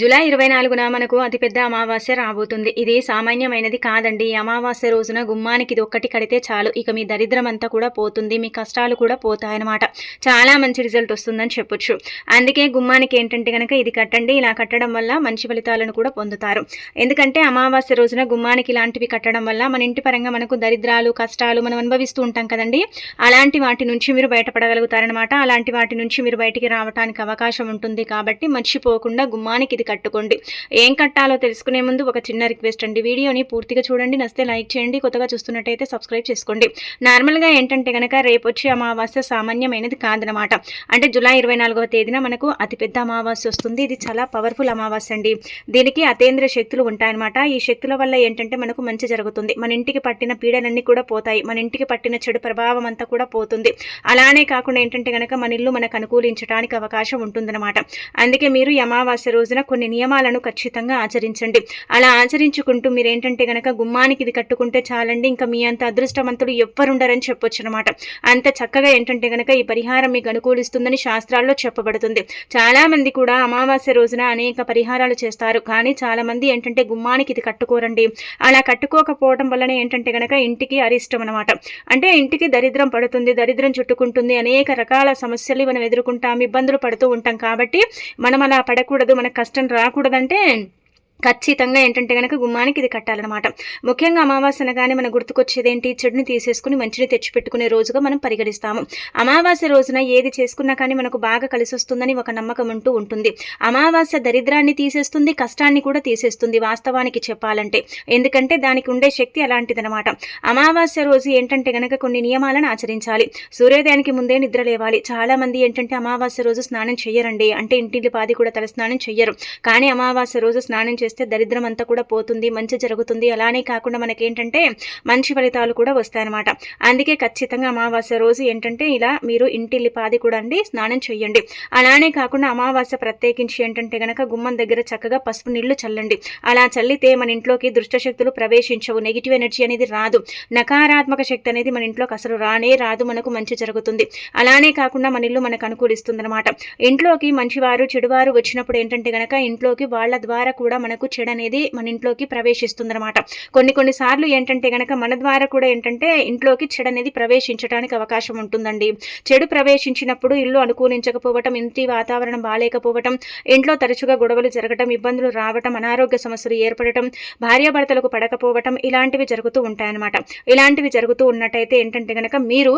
July ఇరవై నాలుగున మనకు అతిపెద్ద అమావాస్య రాబోతుంది. ఇది సామాన్యమైనది కాదండి. అమావాస్య రోజున గుమ్మానికి ఇది ఒక్కటి కడితే చాలు. ఇక మీ దరిద్రం అంతా కూడా పోతుంది. మీ కష్టాలు కూడా పోతాయన్నమాట. చాలా మంచి రిజల్ట్ వస్తుందని చెప్పొచ్చు. అందుకే గుమ్మానికి ఏంటంటే కనుక ఇది కట్టండి. ఇలా కట్టడం వల్ల మంచి ఫలితాలను కూడా పొందుతారు. ఎందుకంటే అమావాస్య రోజున గుమ్మానికి ఇలాంటివి కట్టడం వల్ల మన ఇంటి పరంగా మనకు దరిద్రాలు కష్టాలు మనం అనుభవిస్తూ ఉంటాం కదండి. అలాంటి వాటి నుంచి మీరు బయటపడగలుగుతారనమాట అలాంటి వాటి నుంచి మీరు బయటికి రావడానికి అవకాశం ఉంటుంది కాబట్టి మర్చిపోకుండా గుమ్మానికి ఇది కట్టుకోండి. ఏం కట్టాలో తెలుసుకునే ముందు ఒక చిన్న రిక్వెస్ట్ అండి. వీడియోని పూర్తిగా చూడండి నస్తే లైక్ చేయండి కొత్తగా చూస్తున్నట్టయితే సబ్స్క్రైబ్ చేసుకోండి. నార్మల్గా ఏంటంటే కనుక రేపు వచ్చే అమావాస్య సామాన్యమైనది కాదనమాట. అంటే జూలై ఇరవై నాలుగవ తేదీన మనకు అతిపెద్ద అమావాస్య వస్తుంది. ఇది చాలా పవర్ఫుల్ అమావాస్య అండి. దీనికి అతేంద్ర శక్తులు ఉంటాయన్నమాట. ఈ శక్తుల వల్ల ఏంటంటే మనకు మంచి జరుగుతుంది. మన ఇంటికి పట్టిన పీడలన్నీ కూడా పోతాయి. మన ఇంటికి పట్టిన చెడు ప్రభావం అంతా కూడా పోతుంది. అలానే కాకుండా ఏంటంటే కనుక మన ఇల్లు మనకు అనుకూలించడానికి అవకాశం ఉంటుందన్నమాట. అందుకే మీరు అమావాస్య రోజున కొన్ని నియమాలను ఖచ్చితంగా ఆచరించండి. అలా ఆచరించుకుంటూ మీరు ఏంటంటే గనక గుమ్మానికి ఇది కట్టుకుంటే చాలండి ఇంకా మీ అంత అదృష్టవంతులు ఎవ్వరుండరని చెప్పొచ్చు అనమాట అంత చక్కగా ఏంటంటే కనుక ఈ పరిహారం మీకు అనుకూలిస్తుందని శాస్త్రాల్లో చెప్పబడుతుంది. చాలా మంది కూడా అమావాస్య రోజున అనేక పరిహారాలు చేస్తారు. కానీ చాలామంది ఏంటంటే గుమ్మానికి ఇది కట్టుకోరండి. అలా కట్టుకోకపోవడం వల్లనే ఏంటంటే గనక ఇంటికి అరిష్టం అనమాట అంటే ఇంటికి దరిద్రం పడుతుంది దరిద్రం చుట్టుకుంటుంది అనేక రకాల సమస్యలు మనం ఎదుర్కొంటాం ఇబ్బందులు పడుతూ ఉంటాం. కాబట్టి మనం అలా పడకూడదు మనకు కష్టం అసిస్టెంట్ రాకూడదంటే ఖచ్చితంగా ఏంటంటే కనుక గుమ్మానికి ఇది కట్టాలన్నమాట. ముఖ్యంగా అమావాస్య అనగానే మన గుర్తుకొచ్చేది ఏంటి చెడుని తీసేసుకుని మంచిని తెచ్చిపెట్టుకునే రోజుగా మనం పరిగణిస్తాము. అమావాస్య రోజున ఏది చేసుకున్నా కానీ మనకు బాగా కలిసి వస్తుందని ఒక నమ్మకం అంటూ ఉంటుంది. అమావాస్య దరిద్రాన్ని తీసేస్తుంది కష్టాన్ని కూడా తీసేస్తుంది వాస్తవానికి చెప్పాలంటే. ఎందుకంటే దానికి ఉండే శక్తి అలాంటిదనమాట అమావాస్య రోజు ఏంటంటే గనక కొన్ని నియమాలను ఆచరించాలి. సూర్యోదయానికి ముందే నిద్ర లేవాలి. చాలా మంది ఏంటంటే అమావాస్య రోజు స్నానం చేయరండి అంటే ఇంటిల్లి పాది కూడా తల స్నానం చెయ్యరు. కానీ అమావాస్య రోజు స్నానం చేస్తే దరిద్రం అంతా కూడా పోతుంది మంచి జరుగుతుంది. అలానే కాకుండా మనకేంటంటే మంచి ఫలితాలు కూడా వస్తాయన్నమాట. అందుకే ఖచ్చితంగా అమావాస్య రోజు ఏంటంటే ఇలా మీరు ఇంటిల్లి పాది కూడా అండి స్నానం చేయండి అలానే కాకుండా అమావాస్య ప్రత్యేకించి ఏంటంటే గనక గుమ్మం దగ్గర చక్కగా పసుపు నీళ్ళు చల్లండి. అలా చల్లితే మన ఇంట్లోకి దుష్టశక్తులు ప్రవేశించవు నెగిటివ్ ఎనర్జీ అనేది రాదు. నకారాత్మక శక్తి అనేది మన ఇంట్లోకి అసలు రానే రాదు మనకు మంచి జరుగుతుంది. అలానే కాకుండా మన ఇల్లు మనకు అనుకూలిస్తుంది అనమాట ఇంట్లోకి మంచివారు చెడువారు వచ్చినప్పుడు ఏంటంటే గనక ఇంట్లోకి వాళ్ళ ద్వారా కూడా మనకు చెడు అనేది మన ఇంట్లోకి ప్రవేశిస్తుందన్నమాట. కొన్ని కొన్నిసార్లు ఏంటంటే గనక మన ద్వారా కూడా ఏంటంటే ఇంట్లోకి చెడు అనేది ప్రవేశించడానికి అవకాశం ఉంటుందండి. చెడు ప్రవేశించినప్పుడు ఇల్లు అనుకూలించకపోవటం ఇంటి వాతావరణం బాగాలేకపోవటం ఇంట్లో తరచుగా గొడవలు జరగటం ఇబ్బందులు రావటం అనారోగ్య సమస్యలు ఏర్పడటం భార్యాభర్తలకు పడకపోవటం ఇలాంటివి జరుగుతూ ఉంటాయన్నమాట. ఇలాంటివి జరుగుతూ ఉన్నట్టయితే ఏంటంటే గనక మీరు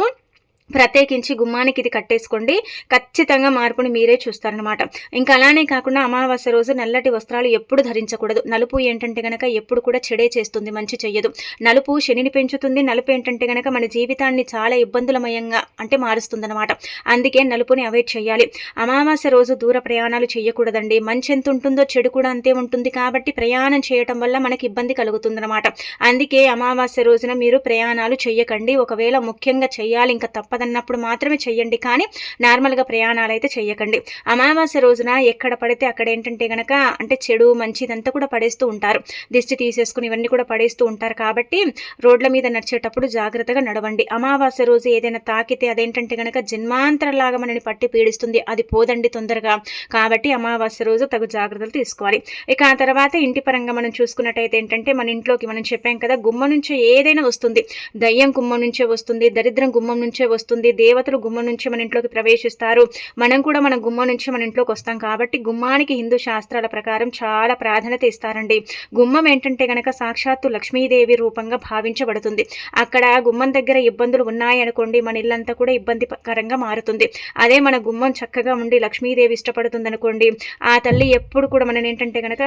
ప్రత్యేకించి గుమ్మానికి ఇది కట్టేసుకోండి. ఖచ్చితంగా మార్పుని మీరే చూస్తారనమాట ఇంకా అలానే కాకుండా అమావాస్య రోజు నల్లటి వస్త్రాలు ఎప్పుడు ధరించకూడదు. నలుపు ఏంటంటే గనక ఎప్పుడు కూడా చెడే చేస్తుంది మంచి చెయ్యదు. నలుపు శనిని పెంచుతుంది. నలుపు ఏంటంటే గనక మన జీవితాన్ని చాలా ఇబ్బందులమయంగా అంటే మారుస్తుందన్నమాట. అందుకే నలుపుని అవాయిడ్ చేయాలి. అమావాస్య రోజు దూర ప్రయాణాలు చేయకూడదండి మంచి ఎంత ఉంటుందో చెడు కూడా అంతే ఉంటుంది కాబట్టి ప్రయాణం చేయటం వల్ల మనకి ఇబ్బంది కలుగుతుందన్నమాట. అందుకే అమావాస్య రోజున మీరు ప్రయాణాలు చేయకండి ఒకవేళ ముఖ్యంగా చేయాలి ఇంకా తప్ప తప్పదన్నప్పుడు మాత్రమే చెయ్యండి. కానీ నార్మల్గా ప్రయాణాలు అయితే చెయ్యకండి. అమావాస్య రోజున ఎక్కడ పడితే అక్కడ ఏంటంటే గనక అంటే చెడు మంచిదంతా కూడా పడేస్తూ ఉంటారు. దిష్టి తీసేసుకుని ఇవన్నీ కూడా పడేస్తూ ఉంటారు. కాబట్టి రోడ్ల మీద నడిచేటప్పుడు జాగ్రత్తగా నడవండి. అమావాస్య రోజు ఏదైనా తాకితే అదేంటంటే గనక జన్మాంతరలాగా మనని పట్టి పీడిస్తుంది. అది పోదండి తొందరగా. కాబట్టి అమావాస్య రోజు తగు జాగ్రత్తలు తీసుకోవాలి. ఇక ఆ తర్వాత ఇంటి పరంగా మనం చూసుకున్నట్టయితే ఏంటంటే మన ఇంట్లోకి మనం చెప్పాం కదా గుమ్మ నుంచే ఏదైనా వస్తుంది. దయ్యం గుమ్మం నుంచే వస్తుంది. దరిద్రం గుమ్మం నుంచే వస్తుంది. వస్తుంది. దేవతలు గుమ్మం నుంచి మన ఇంట్లోకి ప్రవేశిస్తారు. మనం కూడా మన గుమ్మం నుంచి మన ఇంట్లోకి వస్తాం కాబట్టి గుమ్మానికి హిందూ శాస్త్రాల ప్రకారం చాలా ప్రాధాన్యత ఇస్తారండి. గుమ్మం ఏంటంటే గనక సాక్షాత్తు లక్ష్మీదేవి రూపంగా భావించబడుతుంది. అక్కడ గుమ్మం దగ్గర ఇబ్బందులు ఉన్నాయనుకోండి మన ఇల్లంతా కూడా ఇబ్బందికరంగా మారుతుంది. అదే మన గుమ్మం చక్కగా ఉండి లక్ష్మీదేవి ఇష్టపడుతుంది అనుకోండి ఆ తల్లి ఎప్పుడు కూడా మనం ఏంటంటే గనక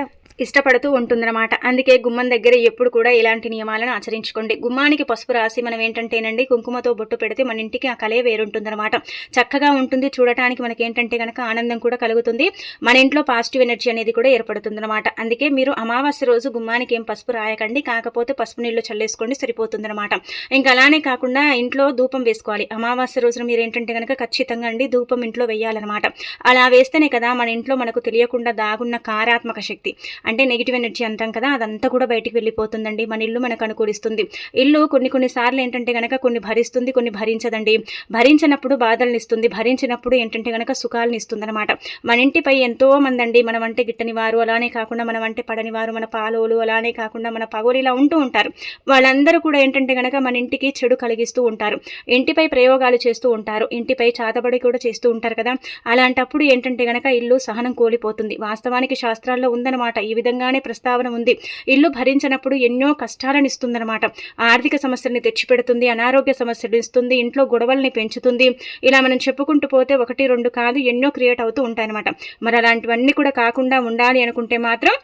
ఇష్టపడుతూ ఉంటుందన్నమాట. అందుకే గుమ్మం దగ్గర ఎప్పుడు కూడా ఇలాంటి నియమాలను ఆచరించుకోండి. గుమ్మానికి పసుపు రాసి మనం ఏంటంటేనండి కుంకుమతో బొట్టు పెడితే మన ఇంటికి ఆ కలే వేరుంటుందన్నమాట. చక్కగా ఉంటుంది. చూడటానికి మనకి ఏంటంటే కనుక ఆనందం కూడా కలుగుతుంది. మన ఇంట్లో పాజిటివ్ ఎనర్జీ అనేది కూడా ఏర్పడుతుందన్నమాట. అందుకే మీరు అమావాస్య రోజు గుమ్మానికి ఏం పసుపు రాయకండి. కాకపోతే పసుపు నీళ్ళు చల్లేసుకోండి. సరిపోతుందన్నమాట. ఇంకా అలానే కాకుండా ఇంట్లో ధూపం వేసుకోవాలి. అమావాస్య రోజున మీరు ఏంటంటే కనుక ఖచ్చితంగా అండి ధూపం ఇంట్లో వేయాలన్నమాట. అలా వేస్తేనే కదా మన ఇంట్లో మనకు తెలియకుండా దాగున్న కారాత్మక శక్తి. అంటే నెగిటివ్ ఎనర్జీ అంటాం కదా అదంతా కూడా బయటికి వెళ్ళిపోతుందండి. మన ఇల్లు మనకు అనుకూలిస్తుంది. ఇల్లు కొన్ని కొన్ని సార్లు ఏంటంటే కనుక కొన్ని భరిస్తుంది కొన్ని భరించదండి. భరించినప్పుడు బాధలను ఇస్తుంది భరించినప్పుడు ఏంటంటే గనక సుఖాలను ఇస్తుంది అనమాట మన ఇంటిపై ఎంతో మంది అండి మనం అంటే గిట్టని వారు అలానే కాకుండా మనం అంటే పడని వారు మన పాలోలు అలానే కాకుండా మన పగోలు ఇలా ఉంటూ ఉంటారు. వాళ్ళందరూ కూడా ఏంటంటే కనుక మన ఇంటికి చెడు కలిగిస్తూ ఉంటారు. ఇంటిపై ప్రయోగాలు చేస్తూ ఉంటారు. ఇంటిపై చాతబడి కూడా చేస్తూ ఉంటారు కదా. అలాంటప్పుడు ఏంటంటే గనక ఇల్లు సహనం కోల్పోతుంది. వాస్తవానికి శాస్త్రాల్లో ఉందన్నమాట. ఈ విధంగానే ప్రస్తావన ఉంది. ఇల్లు భరించినప్పుడు ఎన్నో కష్టాలను ఇస్తుందన్నమాట ఆర్థిక సమస్యల్ని తెచ్చిపెడుతుంది అనారోగ్య సమస్యలు ఇస్తుంది ఇంట్లో గొడవ గొడవల్ని పెంచుతుంది. ఇలా మనం చెప్పుకుంటూ పోతే ఒకటి రెండు కాదు ఎన్నో క్రియేట్ అవుతూ ఉంటాయన్నమాట. మరి అలాంటివన్నీ కూడా కాకుండా ఉండాలి అనుకుంటే మాత్రం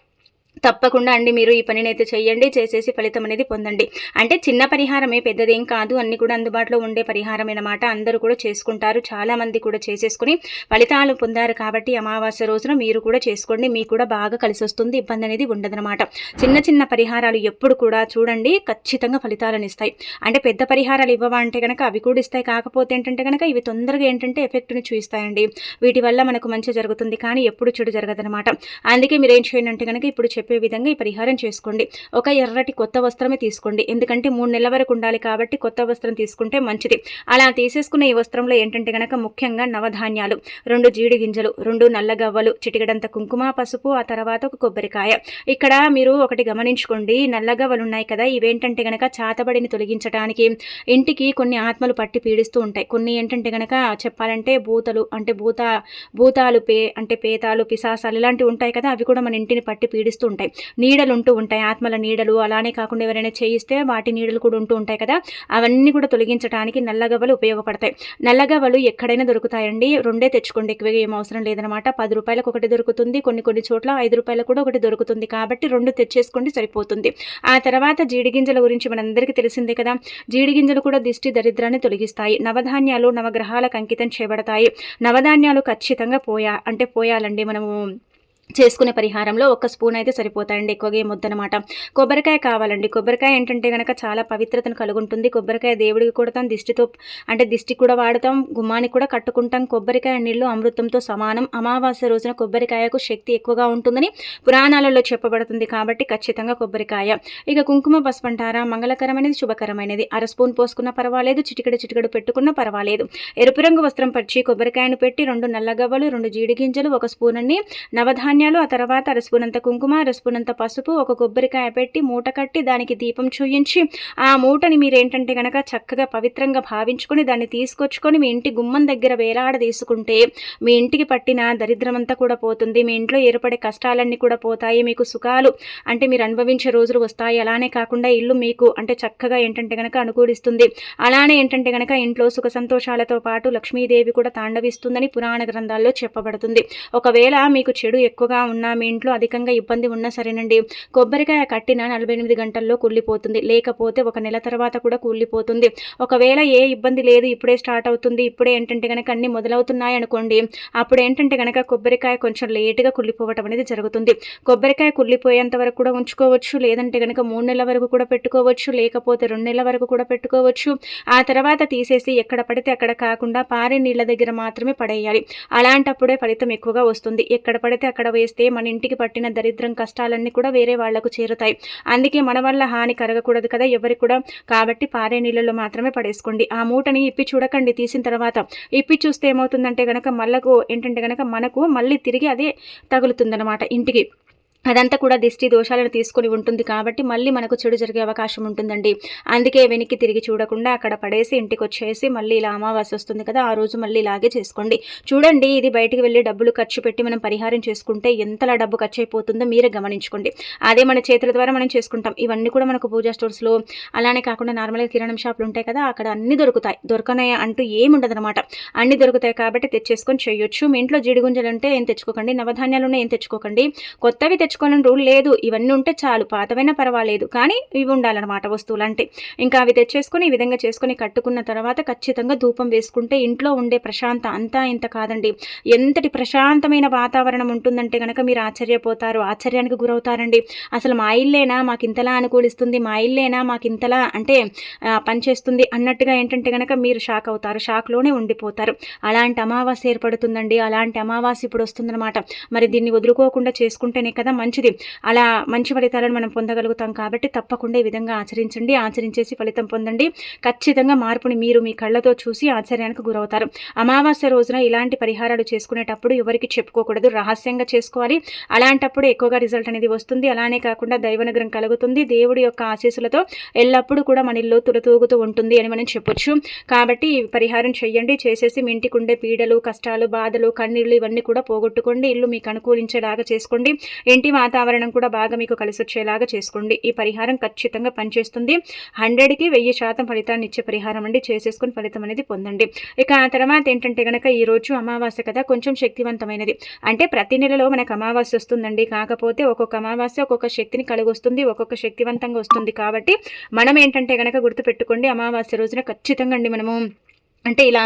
తప్పకుండా అండి మీరు ఈ పనిని అయితే చేయండి చేసేసి ఫలితం అనేది పొందండి. అంటే చిన్న పరిహారమే పెద్దదేం కాదు అన్ని కూడా అందుబాటులో ఉండే పరిహారం అనమాట అందరూ కూడా చేసుకుంటారు చాలామంది కూడా చేసేసుకుని ఫలితాలు పొందారు కాబట్టి అమావాస్య రోజున మీరు కూడా చేసుకోండి మీకు కూడా బాగా కలిసి వస్తుంది ఇబ్బంది అనేది ఉండదనమాట చిన్న చిన్న పరిహారాలు ఎప్పుడు కూడా చూడండి ఖచ్చితంగా ఫలితాలను ఇస్తాయి. అంటే పెద్ద పరిహారాలు ఇవ్వవా అంటే కనుక అవి కూడా ఇస్తాయి కాకపోతే ఏంటంటే కనుక ఇవి తొందరగా ఏంటంటే ఎఫెక్ట్ని చూపిస్తాయండి వీటి వల్ల మనకు మంచి జరుగుతుంది కానీ ఎప్పుడు చెడు జరగదనమాట అందుకే మీరు ఏం చేయండి అంటే కనుక ఇప్పుడు చెప్పే విధంగా ఈ పరిహారం చేసుకోండి. ఒక ఎర్రటి కొత్త వస్త్రమే తీసుకోండి. ఎందుకంటే మూడు నెలల వరకు ఉండాలి కాబట్టి కొత్త వస్త్రం తీసుకుంటే మంచిది. అలా తీసేసుకున్న ఈ వస్త్రంలో ఏంటంటే గనక ముఖ్యంగా నవధాన్యాలు రెండు జీడి గింజలు రెండు నల్లగవ్వలు చిటికడంత కుంకుమ పసుపు ఆ తర్వాత ఒక కొబ్బరికాయ. ఇక్కడ మీరు ఒకటి గమనించుకోండి. నల్లగవ్వలు ఉన్నాయి కదా ఇవేంటంటే గనక చాతబడిని తొలగించడానికి ఇంటికి కొన్ని ఆత్మలు పట్టి పీడిస్తూ ఉంటాయి. కొన్ని ఏంటంటే గనక చెప్పాలంటే భూతలు అంటే భూత భూతాలు పే అంటే పేతాలు పిశాసాలు ఇలాంటివి ఉంటాయి కదా అవి కూడా మన ఇంటిని పట్టి పీడిస్తూ ఉంటాయి. నీడలు ఉంటూ ఉంటాయి. ఆత్మల నీడలు అలానే కాకుండా ఎవరైనా చేయిస్తే వాటి నీడలు కూడా ఉంటూ ఉంటాయి కదా. అవన్నీ కూడా తొలగించడానికి నల్లగవ్వలు ఉపయోగపడతాయి. నల్లగవ్వలు ఎక్కడైనా దొరుకుతాయండి. రెండే తెచ్చుకోండి. ఎక్కువగా ఏం అవసరం లేదనమాట పది రూపాయలకు ఒకటి దొరుకుతుంది. కొన్ని కొన్ని చోట్ల ఐదు రూపాయలకు కూడా ఒకటి దొరుకుతుంది. కాబట్టి రెండు తెచ్చేసుకోండి సరిపోతుంది. ఆ తర్వాత జీడిగింజల గురించి మనందరికీ తెలిసిందే కదా. జీడిగింజలు కూడా దిష్టి దరిద్రాన్ని తొలగిస్తాయి. నవధాన్యాలు నవగ్రహాలకు అంకితం చేయబడతాయి. నవధాన్యాలు ఖచ్చితంగా పోయా అంటే పోయాలండి మనము. చేసుకునే పరిహారంలో ఒక స్పూన్ అయితే సరిపోతాయండి. ఎక్కువగా ఏమొద్దనమాట కొబ్బరికాయ కావాలండి. కొబ్బరికాయ ఏంటంటే కనుక చాలా పవిత్రతను కలుగుంటుంది. కొబ్బరికాయ దేవుడికి కొడతాం దిష్టితో అంటే దిష్టి కూడా వాడతాం. గుమ్మానికి కూడా కట్టుకుంటాం. కొబ్బరికాయ నీళ్ళు అమృతంతో సమానం. అమావాస్య రోజున కొబ్బరికాయకు శక్తి ఎక్కువగా ఉంటుందని పురాణాలలో చెప్పబడుతుంది. కాబట్టి ఖచ్చితంగా కొబ్బరికాయ. ఇక కుంకుమ పసుపు అంటారా మంగళకరమైనది శుభకరమైనది. అర స్పూన్ పోసుకున్న పర్వాలేదు. చిటికడు చిటికడు పెట్టుకున్న పర్వాలేదు. ఎరుపు రంగు వస్త్రం పరిచి కొబ్బరికాయను పెట్టి రెండు నల్లగవ్వలు రెండు జీడి గింజలు ఒక స్పూన్ అన్ని నవధాన్య ధాన్యాలు ఆ తర్వాత అరస్పునంత కుంకుమ అరస్పునంత పసుపు ఒక కొబ్బరికాయ పెట్టి మూట కట్టి దానికి దీపం చూయించి ఆ మూటని మీరేంటంటే గనక చక్కగా పవిత్రంగా భావించుకొని దాన్ని తీసుకొచ్చుకొని మీ ఇంటి గుమ్మం దగ్గర వేలాడ తీసుకుంటే మీ ఇంటికి పట్టిన దరిద్రమంతా కూడా పోతుంది. మీ ఇంట్లో ఏర్పడే కష్టాలన్నీ కూడా పోతాయి. మీకు సుఖాలు అంటే మీరు అనుభవించే రోజులు వస్తాయి. అలానే కాకుండా ఇల్లు మీకు అంటే చక్కగా ఏంటంటే గనక అనుకూలిస్తుంది. అలానే ఏంటంటే గనక ఇంట్లో సుఖ సంతోషాలతో పాటు లక్ష్మీదేవి కూడా తాండవిస్తుందని పురాణ గ్రంథాల్లో చెప్పబడుతుంది. ఒకవేళ మీకు చెడు ఎక్కువ ఎక్కువగా ఉన్నా మీ ఇంట్లో అధికంగా ఇబ్బంది ఉన్నా సరేనండి. కొబ్బరికాయ కట్టిన నలభై ఎనిమిది గంటల్లో కూలిపోతుంది లేకపోతే ఒక నెల తర్వాత కూడా కూలిపోతుంది ఒకవేళ ఏ ఇబ్బంది లేదు ఇప్పుడే స్టార్ట్ అవుతుంది. ఇప్పుడే ఏంటంటే కనుక అన్ని మొదలవుతున్నాయి అనుకోండి అప్పుడు ఏంటంటే కనుక కొబ్బరికాయ కొంచెం లేటుగా కుళ్ళిపోవటం అనేది జరుగుతుంది. కొబ్బరికాయ కుళ్ళిపోయేంత వరకు కూడా ఉంచుకోవచ్చు. లేదంటే కనుక మూడు నెలల వరకు కూడా పెట్టుకోవచ్చు. లేకపోతే రెండు నెలల వరకు కూడా పెట్టుకోవచ్చు. ఆ తర్వాత తీసేసి ఎక్కడ పడితే అక్కడ కాకుండా పారే నీళ్ళ దగ్గర మాత్రమే పడేయాలి. అలాంటప్పుడే ఫలితం ఎక్కువగా వస్తుంది. ఎక్కడ పడితే అక్కడ వేస్తే మన ఇంటికి పట్టిన దరిద్రం కష్టాలన్నీ కూడా వేరే వాళ్ళకు చేరుతాయి. అందుకే మన వల్ల హాని కరగకూడదు కదా ఎవరికి కూడా. కాబట్టి పారే నీళ్ళలో మాత్రమే పడేసుకోండి. ఆ మూటని ఇప్పి చూడకండి తీసిన తర్వాత. ఇప్పి చూస్తే ఏమవుతుందంటే గనక మళ్ళకు ఏంటంటే గనక మనకు మళ్ళీ తిరిగి అదే తగులుతుందనమాట ఇంటికి. అదంతా కూడా దిష్టి దోషాలను తీసుకొని ఉంటుంది కాబట్టి మళ్ళీ మనకు చెడు జరిగే అవకాశం ఉంటుందండి. అందుకే వెనక్కి తిరిగి చూడకుండా అక్కడ పడేసి ఇంటికి వచ్చేసి మళ్ళీ ఇలా అమావాస్య వస్తుంది కదా ఆ రోజు మళ్ళీ ఇలాగే చేసుకోండి. చూడండి ఇది బయటికి వెళ్ళి డబ్బులు ఖర్చు పెట్టి మనం పరిహారం చేసుకుంటే ఎంతలా డబ్బు ఖర్చు అయిపోతుందో మీరే గమనించుకోండి. అదే మన చేతుల ద్వారా మనం చేసుకుంటాం. ఇవన్నీ కూడా మనకు పూజా స్టోర్స్లో అలానే కాకుండా నార్మల్గా కిరాణం షాపులు ఉంటాయి కదా అక్కడ అన్ని దొరుకుతాయి. దొరకనే అంటూ ఏముండదనమాట అన్ని దొరుకుతాయి కాబట్టి తెచ్చేసుకొని చేయొచ్చు. మీ ఇంట్లో జీడిగుంజలు అంటే ఏం తెచ్చుకోకండి నవధాన్యాలు ఏం తెచ్చుకోకండి. కొత్తవి తెచ్చు తెచ్చుకోవాలని రూల్ లేదు. ఇవన్నీ ఉంటే చాలు పాతవైనా పర్వాలేదు. కానీ ఇవి ఉండాలన్నమాట వస్తువులు అంటే ఇంకా అవి తెచ్చేసుకొని ఈ విధంగా చేసుకొని కట్టుకున్న తర్వాత ఖచ్చితంగా ధూపం వేసుకుంటే ఇంట్లో ఉండే ప్రశాంత అంతా ఇంత కాదండి. ఎంతటి ప్రశాంతమైన వాతావరణం ఉంటుందంటే కనుక మీరు ఆశ్చర్యపోతారు. ఆశ్చర్యానికి గురవుతారండి. అసలు మా ఇల్లేనా? మాకు ఇంతలా అనుకూలిస్తుంది. మా ఇల్లేనా? మాకు ఇంతలా అంటే పనిచేస్తుంది అన్నట్టుగా ఏంటంటే కనుక మీరు షాక్ అవుతారు. షాక్లోనే ఉండిపోతారు. అలాంటి అమావాస్య ఏర్పడుతుందండి. అలాంటి అమావాస్య ఇప్పుడు వస్తుందన్నమాట. మరి దీన్ని వదులుకోకుండా చేసుకుంటేనే కదా మంచిది. అలా మంచి ఫలితాలను మనం పొందగలుగుతాం కాబట్టి తప్పకుండా ఈ విధంగా ఆచరించండి. ఆచరించేసి ఫలితం పొందండి. ఖచ్చితంగా మార్పుని మీరు మీ కళ్ళతో చూసి ఆశ్చర్యానికి గురవుతారు. అమావాస్య రోజున ఇలాంటి పరిహారాలు చేసుకునేటప్పుడు ఎవరికి చెప్పుకోకూడదు. రహస్యంగా చేసుకోవాలి. అలాంటప్పుడు ఎక్కువగా రిజల్ట్ అనేది వస్తుంది. అలానే కాకుండా దైవనగరం కలుగుతుంది. దేవుడి యొక్క ఆశీస్సులతో ఎల్లప్పుడూ కూడా మన ఇల్లు తులతూగుతూ ఉంటుంది అని మనం చెప్పొచ్చు. కాబట్టి పరిహారం చేయండి చేసేసి మీ ఇంటికి ఉండే పీడలు కష్టాలు బాధలు కన్నీళ్ళు ఇవన్నీ కూడా పోగొట్టుకోండి. ఇల్లు మీకు అనుకూలించేలాగా చేసుకోండి. ఇంటి వాతావరణం కూడా బాగా మీకు కలిసి వచ్చేలాగా చేసుకోండి. ఈ పరిహారం ఖచ్చితంగా పనిచేస్తుంది. హండ్రెడ్కి వెయ్యి శాతం ఫలితాన్ని ఇచ్చే పరిహారం అండి. చేసేసుకుని ఫలితం అనేది పొందండి. ఇక ఆ తర్వాత ఏంటంటే కనుక ఈరోజు అమావాస్య కదా కొంచెం శక్తివంతమైనది. అంటే ప్రతి నెలలో మనకు అమావాస్య వస్తుందండి. కాకపోతే ఒక్కొక్క అమావాస్య ఒక్కొక్క శక్తిని కలిగొస్తుంది ఒక్కొక్క శక్తివంతంగా వస్తుంది. కాబట్టి మనం ఏంటంటే కనుక గుర్తుపెట్టుకోండి అమావాస్య రోజున ఖచ్చితంగా అండి మనము అంటే ఇలా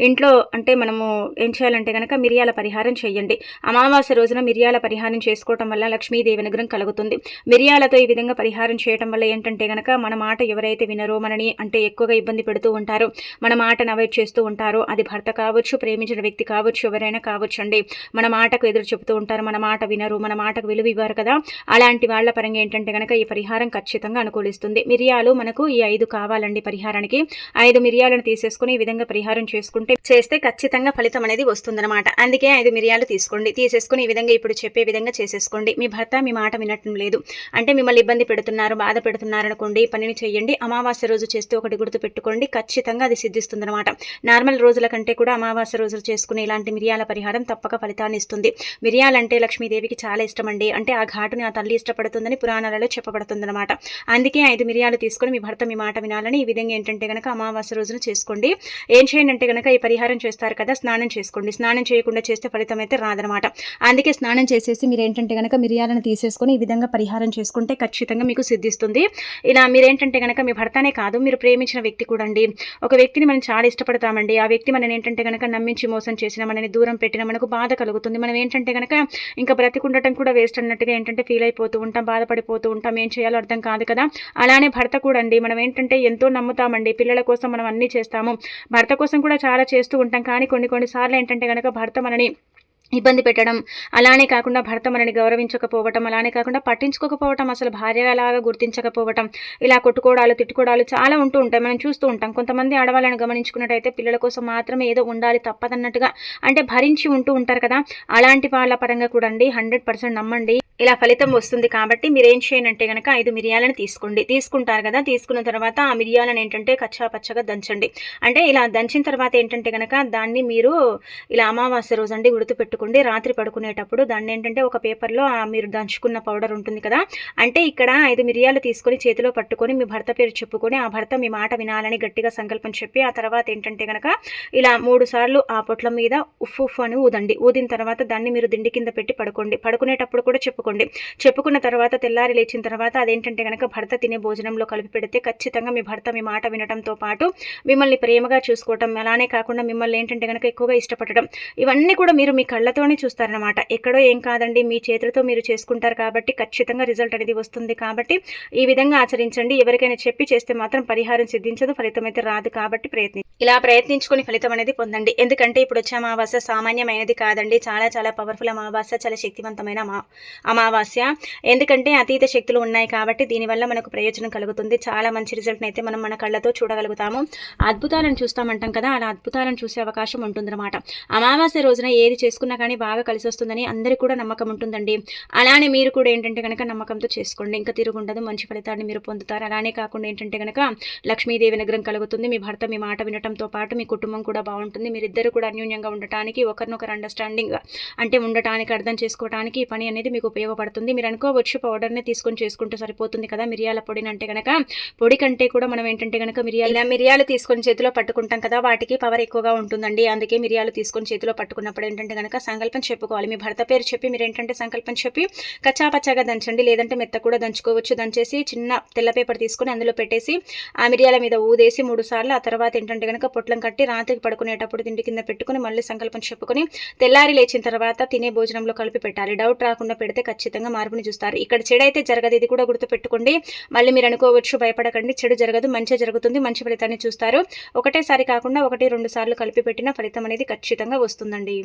ఇంట్లో అంటే మనము ఏం చేయాలంటే కనుక మిరియాల పరిహారం చేయండి. అమావాస్య రోజున మిరియాల పరిహారం చేసుకోవటం వల్ల లక్ష్మీదేవి అనుగ్రహం కలుగుతుంది. మిరియాలతో ఈ విధంగా పరిహారం చేయటం వల్ల ఏంటంటే కనుక మన మాట ఎవరైతే వినరో మనని అంటే ఎక్కువగా ఇబ్బంది పెడుతూ ఉంటారో మన మాటను అవాయిడ్ చేస్తూ ఉంటారో అది భర్త కావచ్చు ప్రేమించిన వ్యక్తి కావచ్చు ఎవరైనా కావచ్చు అండి మన మాటకు ఎదురు చెబుతూ ఉంటారు మన మాట వినరు మన మాటకు విలువ ఇవ్వరు కదా. అలాంటి వాళ్ళ పరంగా ఏంటంటే కనుక ఈ పరిహారం ఖచ్చితంగా అనుకూలిస్తుంది. మిరియాలు మనకు ఈ ఐదు కావాలండి పరిహారానికి. ఐదు మిరియాలను తీసేసుకుని ఈ విధంగా విధంగా పరిహారం చేసుకుంటే చేస్తే ఖచ్చితంగా ఫలితం అనేది వస్తుందన్నమాట. అందుకే ఐదు మిరియాలు తీసుకోండి. తీసేసుకుని ఈ విధంగా ఇప్పుడు చెప్పే విధంగా చేసేసుకోండి. మీ భర్త మీ మాట వినటం లేదు. అంటే మిమ్మల్ని ఇబ్బంది పెడుతున్నారు బాధ పెడుతున్నారు అనుకోండి పనిని చేయండి. అమావాస్య రోజు చేస్తే ఒకటి గుర్తు పెట్టుకోండి. ఖచ్చితంగా అది సిద్ధిస్తుందన్నమాట. నార్మల్ రోజుల కంటే కూడా అమావాస్య రోజులు చేసుకునే ఇలాంటి మిరియాల పరిహారం తప్పక ఫలితాన్ని ఇస్తుంది. మిరియాలంటే లక్ష్మీదేవికి చాలా ఇష్టం అండి అంటే ఆ ఘాటుని ఆ తల్లి ఇష్టపడుతుందని పురాణాలలో చెప్పబడుతుందన్నమాట. అందుకే ఐదు మిరియాలు తీసుకొని మీ భర్త మీ మాట వినాలని ఈ విధంగా ఏంటంటే కనుక అమావాస్య రోజున చేసుకోండి. ఏం చేయండి అంటే కనుక ఈ పరిహారం చేస్తారు కదా స్నానం చేసుకోండి. స్నానం చేయకుండా చేస్తే ఫలితం అయితే రాదనమాట. అందుకే స్నానం చేసేసి మీరు ఏంటంటే కనుక మిరియాలను తీసేసుకొని ఈ విధంగా పరిహారం చేసుకుంటే ఖచ్చితంగా మీకు సిద్ధిస్తుంది. ఇలా మీరేంటంటే కనుక మీ భర్తనే కాదు మీరు ప్రేమించిన వ్యక్తి కూడా అండి. ఒక వ్యక్తిని మనం చాలా ఇష్టపడతామండి. ఆ వ్యక్తి మనని ఏంటంటే కనుక నమ్మించి మోసం చేసిన మనని దూరం పెట్టిన మనకు బాధ కలుగుతుంది. మనం ఏంటంటే కనుక ఇంకా బ్రతికుండటం కూడా వేస్ట్ అన్నట్టుగా ఏంటంటే ఫీల్ అయిపోతూ ఉంటాం బాధపడిపోతూ ఉంటాం. ఏం చేయాలో అర్థం కాదు కదా. అలానే భర్త కూడా అండి. మనం ఏంటంటే ఎంతో నమ్ముతామండి. పిల్లల కోసం మనం అన్నీ చేస్తాము. భర్త కోసం కూడా చాలా చేస్తూ ఉంటాం. కానీ కొన్ని కొన్నిసార్లు ఏంటంటే కనుక భర్త మనని ఇబ్బంది పెట్టడం అలానే కాకుండా భర్త మనని గౌరవించకపోవటం అలానే కాకుండా పట్టించుకోకపోవటం అసలు భార్యలాగా గుర్తించకపోవటం ఇలా కొట్టుకోవడాలు తిట్టుకోవడాలు చాలా ఉంటూ ఉంటాయి. మనం చూస్తూ ఉంటాం. కొంతమంది ఆడవాళ్ళని గమనించుకున్నట్టయితే పిల్లల కోసం మాత్రమే ఏదో ఉండాలి తప్పదన్నట్టుగా అంటే భరించి ఉంటూ ఉంటారు కదా. అలాంటి వాళ్ళ పరంగా కూడా అండి హండ్రెడ్ పర్సెంట్ నమ్మండి. ఇలా ఫలితం వస్తుంది కాబట్టి మీరు ఏం చేయండి కనుక ఐదు మిరియాలను తీసుకోండి. తీసుకుంటారు కదా తీసుకున్న తర్వాత ఆ మిరియాలను ఏంటంటే కచ్చా పచ్చగా దంచండి. అంటే ఇలా దంచిన తర్వాత ఏంటంటే కనుక దాన్ని మీరు ఇలా అమావాస్య రోజు అండి గుర్తుపెట్టుకోండి రాత్రి పడుకునేటప్పుడు దాన్ని ఏంటంటే ఒక పేపర్లో మీరు దంచుకున్న పౌడర్ ఉంటుంది కదా అంటే ఇక్కడ ఐదు మిరియాలు తీసుకొని చేతిలో పట్టుకొని మీ భర్త పేరు చెప్పుకొని ఆ భర్త మీ మాట వినాలని గట్టిగా సంకల్పం చెప్పి ఆ తర్వాత ఏంటంటే కనుక ఇలా మూడు సార్లు ఆ పొట్ల మీద ఉఫ్ ఉఫ్ అని ఊదండి. ఊదిన తర్వాత దాన్ని మీరు దిండి కింద పెట్టి పడుకోండి. పడుకునేటప్పుడు కూడా చెప్పు చెప్పుకోండి. చెప్పుకున్న తర్వాత తెల్లారి లేచిన తర్వాత అదేంటంటే కనుక భర్త తినే భోజనంలో కలిపి పెడితే ఖచ్చితంగా మీ భర్త మీ మాట వినడంతో పాటు మిమ్మల్ని ప్రేమగా చూసుకోవటం అలానే కాకుండా మిమ్మల్ని ఏంటంటే కనుక ఎక్కువగా ఇష్టపడటం ఇవన్నీ కూడా మీరు మీ కళ్ళతోనే చూస్తారనమాట ఎక్కడో ఏం కాదండి మీ చేతులతో మీరు చేసుకుంటారు కాబట్టి ఖచ్చితంగా రిజల్ట్ అనేది వస్తుంది కాబట్టి ఈ విధంగా ఆచరించండి. ఎవరికైనా చెప్పి చేస్తే మాత్రం పరిహారం సిద్ధించదు ఫలితం అయితే రాదు కాబట్టి ప్రయత్ని ఇలా ప్రయత్నించుకుని ఫలితం అనేది పొందండి. ఎందుకంటే ఇప్పుడు వచ్చే అమావాస్య సామాన్యమైనది కాదండి. చాలా చాలా పవర్ఫుల్ అమావాస్య చాలా శక్తివంతమైన అమా అమావాస్య. ఎందుకంటే అతీత శక్తులు ఉన్నాయి కాబట్టి దీనివల్ల మనకు ప్రయోజనం కలుగుతుంది. చాలా మంచి రిజల్ట్ని అయితే మనం మన కళ్ళతో చూడగలుగుతాము. అద్భుతాలను చూస్తామంటాం కదా అలా అద్భుతాలను చూసే అవకాశం ఉంటుందన్నమాట. అమావాస్య రోజున ఏది చేసుకున్నా కానీ బాగా కలిసి వస్తుందని అందరికీ కూడా నమ్మకం ఉంటుందండి. అలానే మీరు కూడా ఏంటంటే కనుక నమ్మకంతో చేసుకోండి. ఇంకా తిరుగుండదు మంచి ఫలితాన్ని మీరు పొందుతారు. అలానే కాకుండా ఏంటంటే కనుక లక్ష్మీదేవి నగరం కలుగుతుంది. మీ భర్త మీ మాట వినటంతో పాటు మీ కుటుంబం కూడా బాగుంటుంది. మీరిద్దరు కూడా అన్యూన్యంగా ఉండటానికి ఒకరినొకరు అండర్స్టాండింగ్ అంటే ఉండటానికి అర్థం చేసుకోవడానికి ఈ పని అనేది మీకు ఉపయోగం ఉపయోగపడుతుంది. మీరు అనుకోవచ్చు పౌడర్ని తీసుకొని చేసుకుంటే సరిపోతుంది కదా మిరియాల పొడిని అంటే కనుక పొడి కంటే కూడా మనం ఏంటంటే కనుక మిరియాలు మిరియాలు తీసుకొని చేతిలో పట్టుకుంటాం కదా వాటికి పవర్ ఎక్కువగా ఉంటుందండి. అందుకే మిరియాలు తీసుకొని చేతిలో పట్టుకున్నప్పుడు ఏంటంటే కనుక సంకల్పం చెప్పుకోవాలి. మీ భర్త పేరు చెప్పి మీరు ఏంటంటే సంకల్పం చెప్పి కచ్చాపచ్చాగా దంచండి లేదంటే మెత్త కూడా దంచుకోవచ్చు. దంచేసి చిన్న తెల్ల పేపర్ తీసుకొని అందులో పెట్టేసి ఆ మిరియాల మీద ఊదేసి మూడు సార్లు ఆ తర్వాత ఏంటంటే కనుక పొట్లం కట్టి రాత్రికి పడుకునేటప్పుడు తిండి కింద పెట్టుకుని మళ్ళీ సంకల్పం చెప్పుకొని తెల్లారి లేచిన తర్వాత తినే భోజనంలో కలిపి పెట్టాలి. డౌట్ రాకుండా పెడితే ఖచ్చితంగా మార్పుని చూస్తారు. ఇక్కడ చెడు అయితే జరగదు ఇది కూడా గుర్తుపెట్టుకోండి. మళ్ళీ మీరు అనుకోవచ్చు భయపడకండి. చెడు జరగదు మంచి జరుగుతుంది మంచి ఫలితాన్ని చూస్తారు. ఒకటేసారి కాకుండా ఒకటి రెండు సార్లు కలిపి పెట్టిన ఫలితం అనేది ఖచ్చితంగా వస్తుందండి.